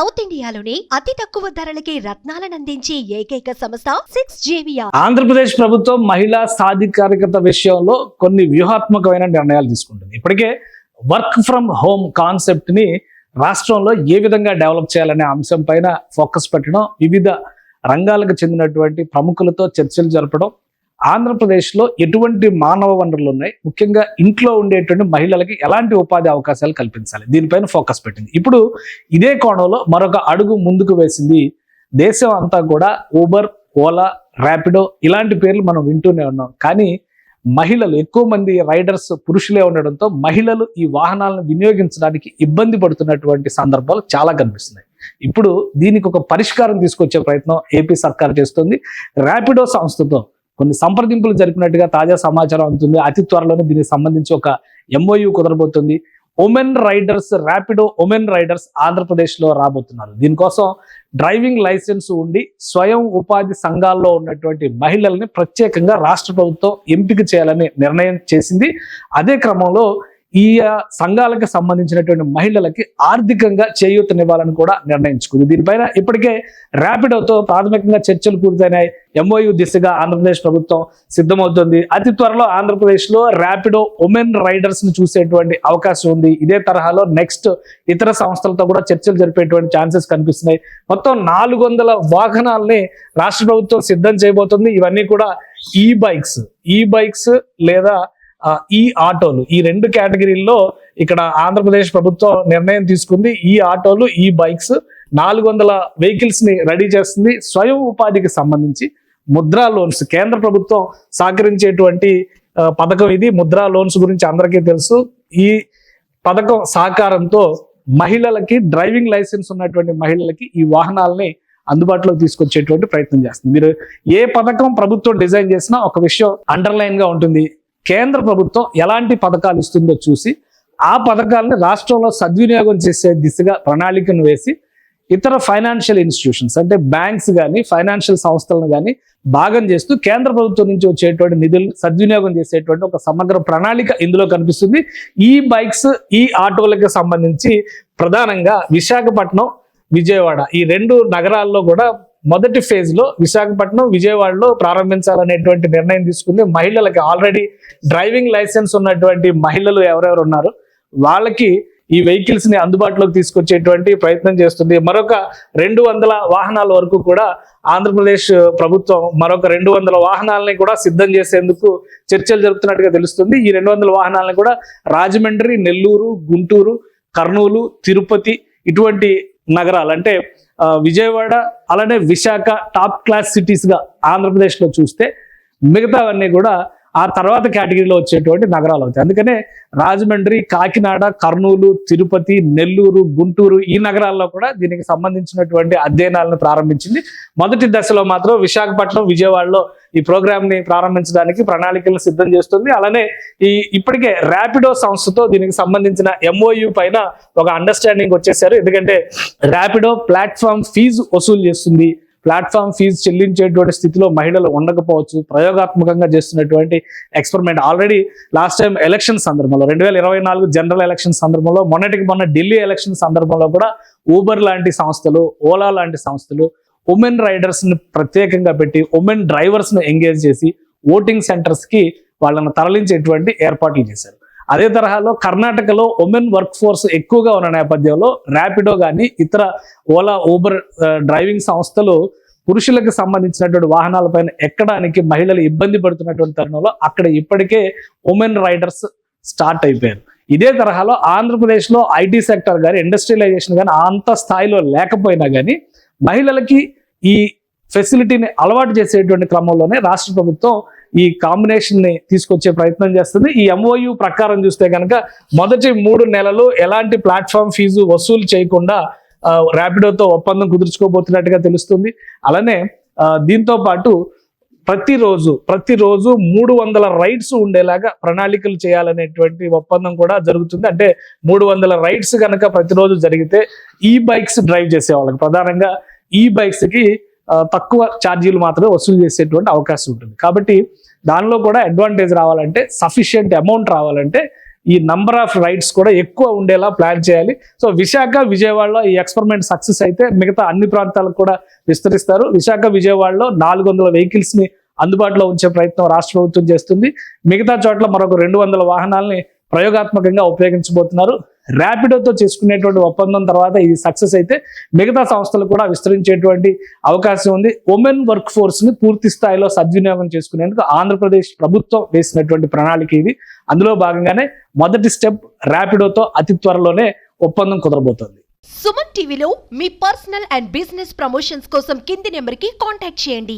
South ఇండియాలోని అతి తక్కువ ధరలకి రత్నాలను అందించే ఏకైక సంస్థ సిక్స్ జేవియా ఆంధ్రప్రదేశ్ ప్రభుత్వం మహిళా సాధికారికత విషయంలో కొన్ని వ్యూహాత్మకమైన నిర్ణయాలు తీసుకుంటుంది. ఇప్పటికే వర్క్ ఫ్రమ్ హోమ్ కాన్సెప్ట్ని రాష్ట్రంలో ఏ విధంగా డెవలప్ చేయాలనే అంశం పైన ఫోకస్ పెట్టడం వివిధ రంగాలకు చెందినటువంటి ప్రముఖులతో చర్చలు జరపడం ఆంధ్రప్రదేశ్లో ఎటువంటి మానవ వనరులు ఉన్నాయి? ముఖ్యంగా ఇంట్లో ఉండేటువంటి మహిళలకి ఎలాంటి ఉపాధి అవకాశాలు కల్పించాలి? దీనిపైన ఫోకస్ పెట్టింది. ఇప్పుడు ఇదే కోణంలో మరొక అడుగు ముందుకు వేసింది దేశం అంతా కూడా ఊబర్ ఓలా ర్యాపిడో ఇలాంటి పేర్లు మనం వింటూనే ఉన్నాం. కానీ మహిళలు ఎక్కువ మంది రైడర్స్ పురుషులే ఉండడంతో మహిళలు ఈ వాహనాలను వినియోగించడానికి ఇబ్బంది పడుతున్నటువంటి సందర్భాలు చాలా కనిపిస్తున్నాయి. ఇప్పుడు దీనికి ఒక పరిష్కారం తీసుకొచ్చే ప్రయత్నం ఏపీ సర్కార్ చేస్తుంది. ర్యాపిడో సంస్థతో కొన్ని సంప్రదింపులు జరిపినట్టుగా తాజా సమాచారం అందుతుంది. అతి త్వరలోనే దీనికి సంబంధించి ఒక MOU కుదరబోతుంది. Women riders Rapido women riders ఆంధ్రప్రదేశ్లో రాబోతున్నారు. దీనికోసం డ్రైవింగ్ లైసెన్స్ ఉండి స్వయం ఉపాధి సంఘాల్లో ఉన్నటువంటి మహిళల్ని ప్రత్యేకంగా రాష్ట్ర ప్రభుత్వం ఎంపిక చేయాలని నిర్ణయం చేసింది. అదే క్రమంలో ఈ సంఘాలకు సంబంధించినటువంటి మహిళలకి ఆర్థికంగా చేయూతనివ్వాలని కూడా నిర్ణయించుకుంది. దీనిపైన ఇప్పటికే ర్యాపిడోతో ప్రాథమికంగా చర్చలు పూర్తయినాయి. ఎంఓయు దిశగా ఆంధ్రప్రదేశ్ ప్రభుత్వం సిద్ధమవుతుంది. అతి త్వరలో ఆంధ్రప్రదేశ్లో ర్యాపిడో ఉమెన్ రైడర్స్ని చూసేటువంటి అవకాశం ఉంది. ఇదే తరహాలో నెక్స్ట్ ఇతర సంస్థలతో కూడా చర్చలు జరిపేటువంటి ఛాన్సెస్ కనిపిస్తున్నాయి. మొత్తం నాలుగు వందల వాహనాల్ని రాష్ట్ర ప్రభుత్వం సిద్ధం చేయబోతుంది. ఇవన్నీ కూడా ఈ బైక్స్ ఈ బైక్స్ లేదా ఈ ఆటోలు ఈ రెండు కేటగిరీల్లో ఇక్కడ ఆంధ్రప్రదేశ్ ప్రభుత్వం నిర్ణయం తీసుకుంది. ఈ ఆటోలు ఈ బైక్స్ నాలుగు వందల వెహికల్స్ని రెడీ చేస్తుంది. స్వయం ఉపాధికి సంబంధించి ముద్రా లోన్స్ కేంద్ర ప్రభుత్వం సహకరించేటువంటి పథకం ఇది. ముద్రా లోన్స్ గురించి అందరికీ తెలుసు. ఈ పథకం సహకారంతో మహిళలకి డ్రైవింగ్ లైసెన్స్ ఉన్నటువంటి మహిళలకి ఈ వాహనాలని అందుబాటులోకి తీసుకొచ్చేటువంటి ప్రయత్నం చేస్తుంది. మీరు ఏ పథకం ప్రభుత్వం డిజైన్ చేసినా ఒక విషయం అండర్లైన్గా ఉంటుంది. కేంద్ర ప్రభుత్వం ఎలాంటి పథకాలు ఇస్తుందో చూసి ఆ పథకాలను రాష్ట్రంలో సద్వినియోగం చేసే దిశగా ప్రణాళికను వేసి ఇతర ఫైనాన్షియల్ ఇన్స్టిట్యూషన్స్ అంటే బ్యాంక్స్ కానీ ఫైనాన్షియల్ సంస్థలను కానీ భాగం చేస్తూ కేంద్ర ప్రభుత్వం నుంచి వచ్చేటువంటి నిధులు సద్వినియోగం చేసేటువంటి ఒక సమగ్ర ప్రణాళిక ఇందులో కనిపిస్తుంది. ఈ బైక్స్ ఈ ఆటోలకు సంబంధించి ప్రధానంగా విశాఖపట్నం విజయవాడ ఈ రెండు నగరాల్లో కూడా మొదటి ఫేజ్లో విశాఖపట్నం విజయవాడలో ప్రారంభించాలనేటువంటి నిర్ణయం తీసుకుంది. మహిళలకి ఆల్రెడీ డ్రైవింగ్ లైసెన్స్ ఉన్నటువంటి మహిళలు ఎవరెవరు ఉన్నారు? వాళ్ళకి ఈ వెహికల్స్ని అందుబాటులోకి తీసుకొచ్చేటువంటి ప్రయత్నం చేస్తుంది. మరొక రెండు వందల వాహనాల వరకు కూడా ఆంధ్రప్రదేశ్ ప్రభుత్వం మరొక రెండు వందల వాహనాలని కూడా సిద్ధం చేసేందుకు చర్చలు జరుపుతున్నట్టుగా తెలుస్తుంది. ఈ రెండు వందల వాహనాలను కూడా రాజమండ్రి నెల్లూరు గుంటూరు కర్నూలు తిరుపతి ఇటువంటి నగరాలు. అంటే ఆ, విజయవాడ అలానే విశాఖ టాప్ క్లాస్ సిటీస్గా చూస్తే మిగతావన్నీ కూడా ఆ తర్వాత కేటగిరీలో వచ్చేటువంటి నగరాలు అవుతాయి. అందుకనే రాజమండ్రి కాకినాడ కర్నూలు తిరుపతి నెల్లూరు గుంటూరు ఈ నగరాల్లో కూడా దీనికి సంబంధించినటువంటి అధ్యయనాలను ప్రారంభించింది. మొదటి దశలో మాత్రం విశాఖపట్నం విజయవాడలో ఈ ప్రోగ్రామ్ని ప్రారంభించడానికి ప్రణాళికలను సిద్ధం చేస్తుంది. అలానే ఈ ఇప్పటికే ర్యాపిడో సంస్థతో దీనికి సంబంధించిన ఎంఓయు పైన ఒక అండర్స్టాండింగ్ వచ్చేసారు. ఎందుకంటే ర్యాపిడో ప్లాట్ఫామ్ ఫీజు వసూలు చేస్తుంది. ప్లాట్ఫామ్ ఫీజు చెల్లించేటువంటి స్థితిలో మహిళలు ఉండకపోవచ్చు ప్రయోగాత్మకంగా చేస్తున్నటువంటి experiment already last time election సందర్భంలో రెండు వేల ఇరవై నాలుగు జనరల్ ఎలక్షన్ సందర్భంలో మొన్నటికి మొన్న ఢిల్లీ ఎలక్షన్ సందర్భంలో కూడా ఊబర్ లాంటి సంస్థలు ఓలా లాంటి సంస్థలు ఉమెన్ రైడర్స్ని ప్రత్యేకంగా పెట్టి ఉమెన్ డ్రైవర్స్ను ఎంగేజ్ చేసి ఓటింగ్ సెంటర్స్కి వాళ్ళని తరలించేటువంటి ఏర్పాట్లు చేశారు. అదే తరహాలో కర్ణాటకలో ఉమెన్ వర్క్ ఫోర్స్ ఎక్కువగా ఉన్న నేపథ్యంలో ర్యాపిడో కానీ ఇతర ఓలా ఊబర్ డ్రైవింగ్ సంస్థలు పురుషులకు సంబంధించినటువంటి వాహనాలపైన ఎక్కడానికి మహిళలు ఇబ్బంది పడుతున్నటువంటి తరుణంలో అక్కడ ఇప్పటికే ఉమెన్ రైడర్స్ స్టార్ట్ అయిపోయారు. ఇదే తరహాలో ఆంధ్రప్రదేశ్లో ఐటీ సెక్టర్ కానీ ఇండస్ట్రియలైజేషన్ కానీ అంత స్థాయిలో లేకపోయినా కానీ మహిళలకి ఈ ఫెసిలిటీని అలవాటు చేసేటువంటి క్రమంలోనే రాష్ట్ర ప్రభుత్వం ఈ కాంబినేషన్ని తీసుకొచ్చే ప్రయత్నం చేస్తుంది. ఈ ఎంఓయు ప్రకారం చూస్తే కనుక మొదటి మూడు నెలలు ఎలాంటి ప్లాట్ఫామ్ ఫీజు వసూలు చేయకుండా ర్యాపిడోతో ఒప్పందం కుదుర్చుకోబోతున్నట్టుగా తెలుస్తుంది. అలానే దీంతో పాటు ప్రతిరోజు ప్రతిరోజు మూడు వందల రైడ్స్ ఉండేలాగా ప్రణాళికలు చేయాలనేటువంటి ఒప్పందం కూడా జరుగుతుంది. అంటే మూడు వందల రైడ్స్ కనుక ప్రతిరోజు జరిగితే ఈ బైక్స్ డ్రైవ్ చేసే వాళ్ళకి ప్రధానంగా ఈ బైక్స్కి తక్కువ ఛార్జీలు మాత్రమే వసూలు చేసేటువంటి అవకాశం ఉంటుంది. కాబట్టి దానిలో కూడా అడ్వాంటేజ్ రావాలంటే సఫిషియంట్ అమౌంట్ రావాలంటే ఈ నంబర్ ఆఫ్ రైడ్స్ కూడా ఎక్కువ ఉండేలా ప్లాన్ చేయాలి. సో విశాఖ విజయవాడలో ఈ ఎక్స్పెరిమెంట్ సక్సెస్ అయితే మిగతా అన్ని ప్రాంతాలకు కూడా విస్తరిస్తారు. విశాఖ విజయవాడలో నాలుగు వందల వెహికల్స్ని అందుబాటులో ఉంచే ప్రయత్నం రాష్ట్ర ప్రభుత్వం చేస్తుంది. మిగతా చోట్ల మరొక రెండు వందల వాహనాలని ప్రయోగాత్మకంగా ఉపయోగించబోతున్నారు. ర్యాపిడోతో చేసుకునేటువంటి ఒప్పందం తర్వాత ఇది సక్సెస్ అయితే మిగతా సంస్థలు కూడా విస్తరించేటువంటి అవకాశం ఉంది. ఉమెన్ వర్క్ ఫోర్స్ని పూర్తి స్థాయిలో సద్వినియోగం చేసుకునేందుకు ఆంధ్రప్రదేశ్ ప్రభుత్వం వేసినటువంటి ప్రణాళిక ఇది. అందులో భాగంగానే మొదటి స్టెప్ ర్యాపిడోతో అతి త్వరలోనే ఒప్పందం కుదరబోతోంది. సుమన్ టీవీలో మీ పర్సనల్ అండ్ బిజినెస్ ప్రమోషన్స్ కోసం కింది నెంబర్కి కాంటాక్ట్ చేయండి.